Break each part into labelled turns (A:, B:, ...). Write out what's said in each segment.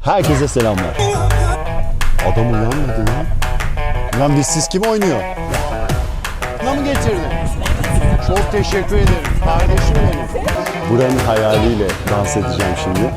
A: Herkese selamlar. Adam uyanmadı lan. Lan biz siz kim oynuyor? Buna mı getirdin? Çok teşekkür ederim. Kardeşim benim. Buranın hayaliyle dans edeceğim şimdi.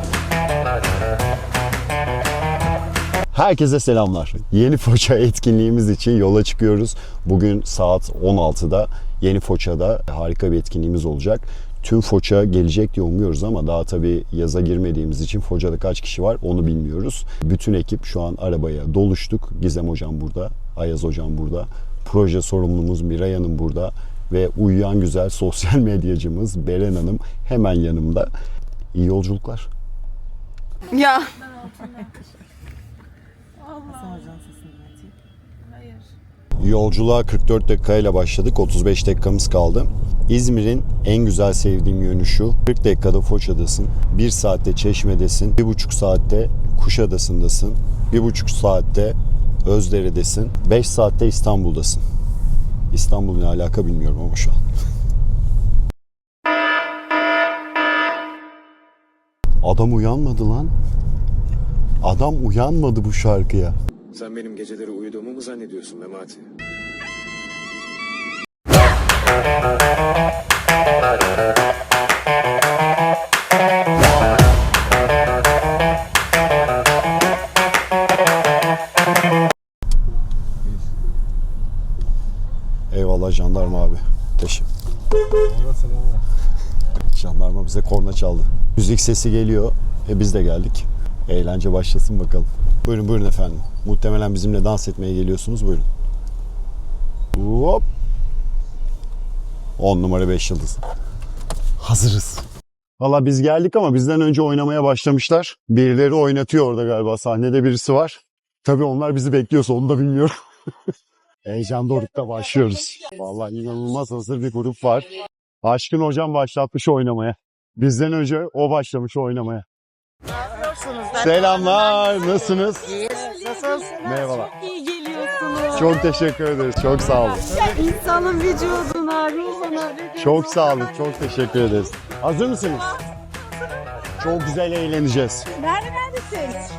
A: Herkese selamlar. Yeni Foça etkinliğimiz için yola çıkıyoruz. Bugün saat 16'da Yeni Foça'da harika bir etkinliğimiz olacak. Tüm Foça gelecek diye umuyoruz ama daha tabii yaza girmediğimiz için Foça'da kaç kişi var onu bilmiyoruz. Bütün ekip şu an arabaya doluştuk. Gizem hocam burada, Ayaz hocam burada. Proje sorumlumuz Miray Hanım burada ve uyuyan güzel sosyal medyacımız Beren Hanım hemen yanımda. İyi yolculuklar.
B: Ya.
A: Yolculuğa 44 dakikayla başladık. 35 dakikamız kaldı. İzmir'in en güzel sevdiğim yönü şu. 40 dakikada Foça'dasın. 1 saatte Çeşme'desin. 1,5 saatte Kuşadası'ndasın. 1,5 saatte Özdere'desin. 5 saatte İstanbul'dasın. İstanbul ne alaka bilmiyorum ama şu an. Adam uyanmadı lan. Adam uyanmadı bu şarkıya.
C: Sen benim geceleri uyuduğumu mu zannediyorsun Memati?
A: Eyvallah jandarma abi. Teşekkür. Jandarma bize korna çaldı. Müzik sesi geliyor. E biz de geldik. Eğlence başlasın bakalım. Buyurun buyurun efendim. Muhtemelen bizimle dans etmeye geliyorsunuz. Buyurun. Hop. 10 numara 5 yıldız. Hazırız. Valla biz geldik ama bizden önce oynamaya başlamışlar. Birileri oynatıyor orada galiba. Sahnede birisi var. Tabii onlar bizi bekliyorsa onu da bilmiyorum. Heyecan dorukta başlıyoruz. Vallahi inanılmaz hazır bir grup var. Aşkın hocam başlatmış oynamaya. Bizden önce o başlamış oynamaya. Selamlar, nasılsınız?
B: Nasılsınız?
A: Merhabalar.
B: İyi geliyorsunuz.
A: Çok teşekkür ederiz, çok sağ olun.
B: İnsanın vücuduna, ruhuna.
A: Çok sağ olun, çok teşekkür ederiz. Hazır mısınız? Çok güzel eğleneceğiz.
B: Nerede neredesiniz?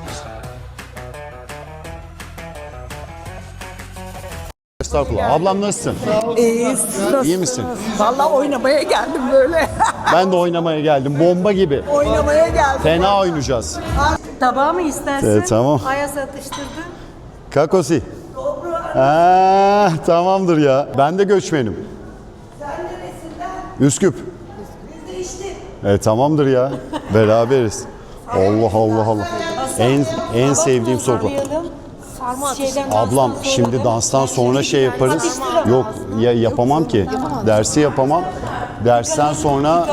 A: Estağfurullah. Ablam nasılsın?
D: İyi, nasılsınız?
A: İyi misin?
D: Vallahi oynamaya geldim böyle.
A: Ben de oynamaya geldim. Bomba gibi.
D: oynamaya geldim.
A: Fena oynayacağız.
E: Tabağı mı istersin?
A: Evet, tamam.
E: Ayaz atıştırdın.
A: Kakosi. Ha, tamamdır ya. Ben de göçmenim.
D: Sen neresinden?
A: Üsküp.
D: Biz de işte.
A: E tamamdır ya. Beraberiz. Allah Allah Allah. En en sevdiğim.
E: Şeyden
A: Ablam şimdi danstan sonra şey yaparız. Yok ya yapamam ki. Dersi yapamam. Dersten sonra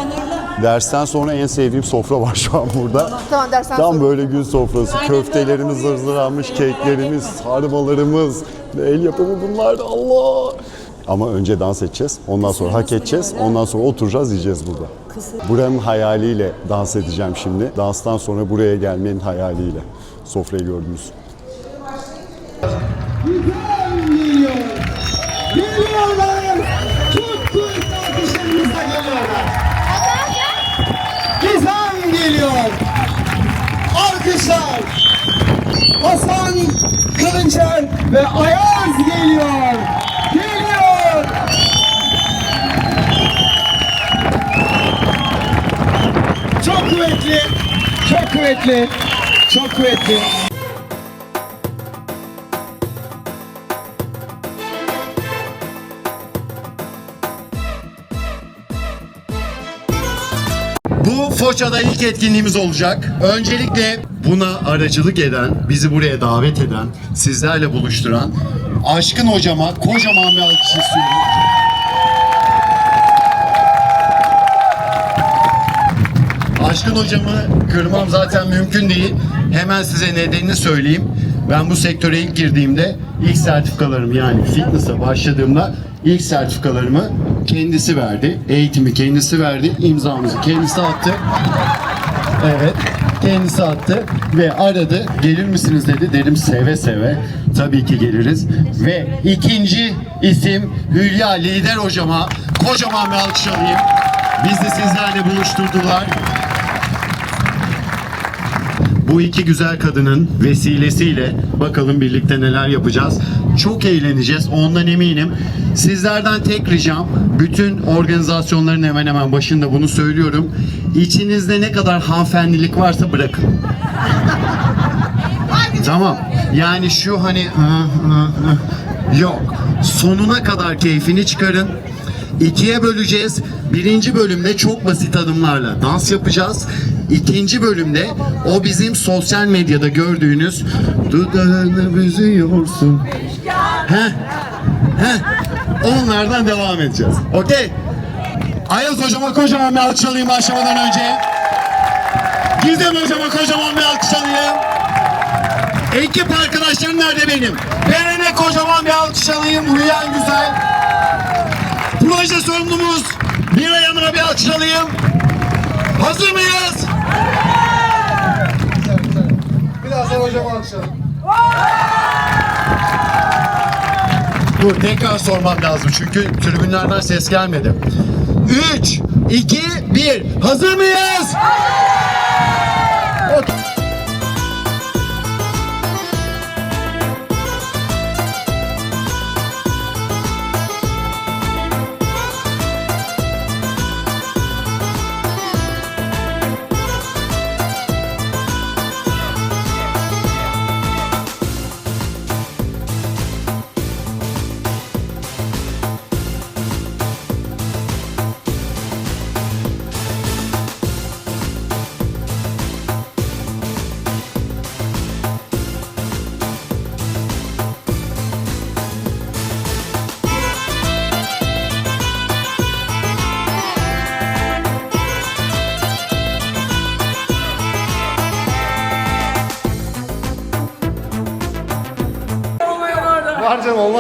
A: dersten sonra en sevdiğim sofra var şu an burada.
B: Tamam dersen
A: Tam böyle gün sofrası. Köftelerimiz hazırlanmış, keklerimiz, sarmalarımız. El yapımı bunlar da Allah. Ama önce dans edeceğiz. Ondan sonra hak edeceğiz. Ondan sonra oturacağız yiyeceğiz burada. Buranın hayaliyle dans edeceğim şimdi. Danstan sonra buraya gelmenin hayaliyle. Sofrayı gördünüz.
F: geliyor. Geliyorlar. Hasan Kılınçer ve Ayaz geliyor. Geliyor. Çok kuvvetli. Çok kuvvetli. Çok kuvvetli.
A: Bu Foça'da ilk etkinliğimiz olacak. Öncelikle buna aracılık eden, bizi buraya davet eden, sizlerle buluşturan Aşkın hocama kocaman bir alkış istiyorum. Aşkın hocamı kırmam zaten mümkün değil. Hemen size nedenini söyleyeyim. Ben bu sektöre ilk girdiğimde ilk sertifikalarımı yani fitness'a başladığımda ilk sertifikalarımı kendisi verdi. Eğitimi kendisi verdi. imzamızı kendisi attı. Evet. Kendisi attı ve aradı. Gelir misiniz dedi. Dedim seve seve. Tabii ki geliriz. Ve ikinci isim Hülya Lider hocama kocaman bir alkış alayım. Bizi sizlerle buluşturdular. bu iki güzel kadının vesilesiyle bakalım birlikte neler yapacağız. Çok eğleneceğiz ondan eminim. Sizlerden tek ricam bütün organizasyonların hemen hemen başında bunu söylüyorum. İçinizde ne kadar hanımefendilik varsa bırakın. Tamam. Yani şu hani yok. Sonuna kadar keyfini çıkarın. İkiye böleceğiz. Birinci bölümde çok basit adımlarla dans yapacağız. İkinci bölümde o bizim sosyal medyada gördüğünüz dudağını büzüyorsun. Heh. Heh. Onlardan devam edeceğiz. Okey. Ayaz hocama kocaman bir alkış alayım başlamadan önce. Gizem hocama kocaman bir alkış alayım. Ekip arkadaşlarım nerede benim? Beren'e kocaman bir alkış alayım. Uyuyan güzel. Proje sorumlumuz Miray Hanım'a bir alkış alayım. Hazır mıyız?
F: Biraz da hocam alkışlayalım.
A: Dur tekrar sormam lazım çünkü tribünlerden ses gelmedi. 3, 2, 1. Hazır mıyız? Okey.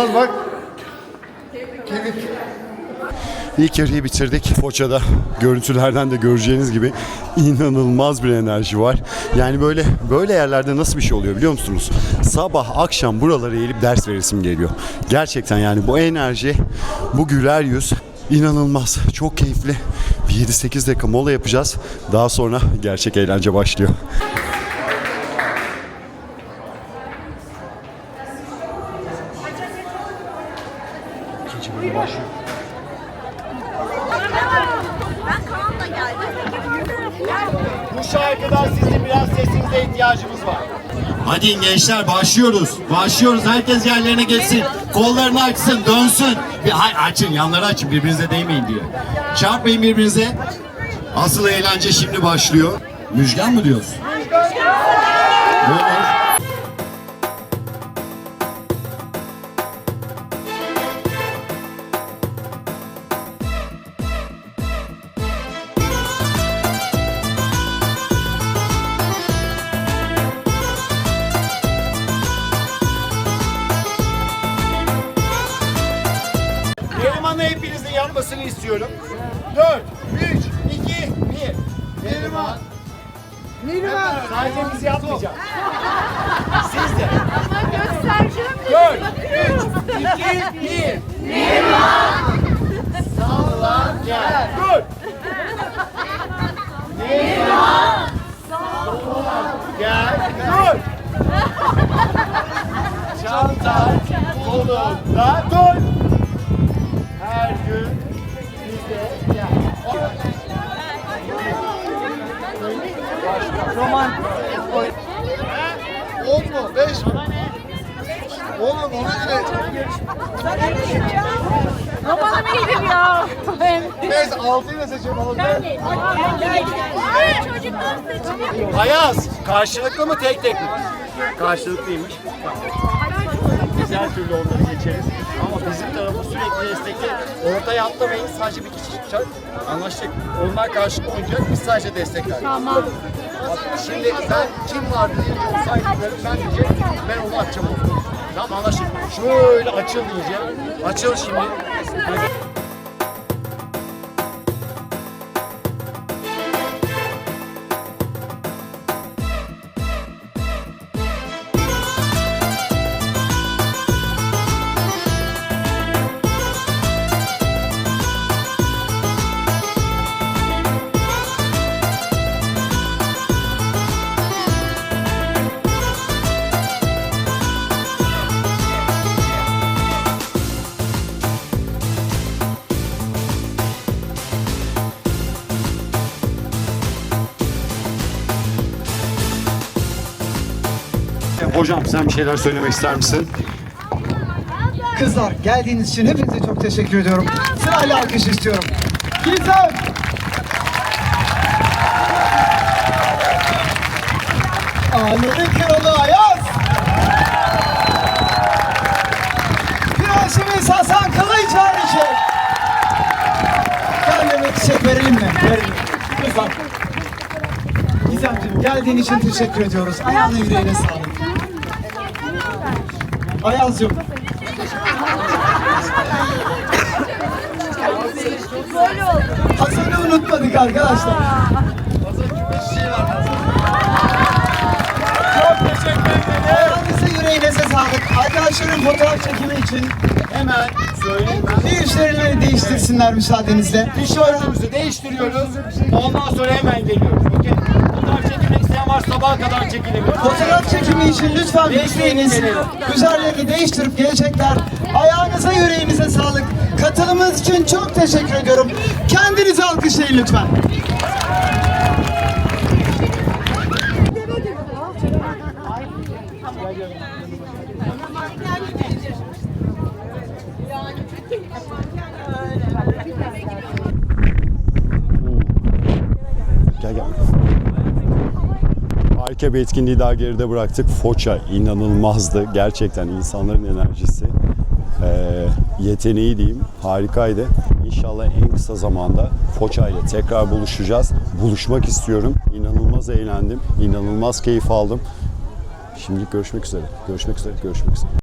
F: Olmaz bak.
A: İlk yarıyı bitirdik. Foça'da görüntülerden de göreceğiniz gibi inanılmaz bir enerji var. Yani böyle böyle yerlerde nasıl bir şey oluyor biliyor musunuz? Sabah akşam buralara eğilip ders veresim geliyor. Gerçekten yani bu enerji, bu güler yüz inanılmaz. Çok keyifli. Bir 7-8 dakika mola yapacağız. Daha sonra gerçek eğlence başlıyor. Bu şarkıda sizin biraz sesinize ihtiyacımız var. Hadi gençler başlıyoruz. Başlıyoruz. Herkes yerlerine geçsin. Kollarını açsın, dönsün. Bir, hayır, açın, yanları açın. Birbirinize değmeyin diyor. Çarpmayın birbirinize. Asıl eğlence şimdi başlıyor. Müjgan mı diyorsun? Ne Sadece bizi yapmayacak. Siz de. Ama göstereceğim. 4, 3, 2, 1. Neriman. Sallan gel. Dur. Neriman. Sallan gel. Dur. Çanta kolunda dur. Her gün bize gel.
F: Roman.
B: Romanım iyidir ya.
F: Neyse altıyı da seçelim. oğlum.
B: Çocuklar seçiyor.
A: Ayaz, karşılıklı mı tek tek mi? Karşılıklıymış. Her türlü onları geçeriz. Ama bizim tarafı sürekli destekli. Ortaya atlamayın, sadece bir kişi çıkacak. Anlaştık. Onlar karşılıklı oynayacak, biz sadece destekler. Tamam. Şimdi ben kim var diye saydıklarım ben diyeceğim, ben onu atacağım. Tamam anlaştık. Şöyle açıl diyeceğim. Açıl şimdi. Neyse hocam sen bir şeyler söylemek ister misin?
F: Kızlar geldiğiniz için hepinize çok teşekkür ediyorum. Sırayla alkış istiyorum. Gizem. Ağların kralı Ayaz. Prensimiz Hasan Kılıç harici. Kendime çiçek verelim mi? Verelim. Kızlar. Gizemciğim geldiğin için teşekkür ediyoruz. Ayağına yüreğine sağlık. Ayaz'cığım Hasan'ı unutmadık arkadaşlar. Çok teşekkür ederim. Ayağınıza yüreğinize sağlık. Arkadaşlarım fotoğraf çekimi için
A: Hemen söyleyeyim
F: bir işlerini değiştirsinler müsaadenizle.
A: Tişörtümüzü değiştiriyoruz. Ondan sonra hemen geliyoruz. Okey? Fotoğraf çekilmek isteyen var sabaha kadar çekilebilir.
F: Fotoğraf çekimi için lütfen bekleyiniz. Üzerlerini değiştirip gelecekler. Ayağınıza yüreğinize sağlık. Katılımınız için çok teşekkür ediyorum. Kendinizi alkışlayın lütfen.
A: Gel gel. Harika bir etkinliği daha geride bıraktık. Foça inanılmazdı. Gerçekten insanların enerjisi, eee, yeteneği diyeyim harikaydı. İnşallah en kısa zamanda Foça ile tekrar buluşacağız. Buluşmak istiyorum. İnanılmaz eğlendim. İnanılmaz keyif aldım. Şimdilik görüşmek üzere. Görüşmek üzere. Görüşmek üzere.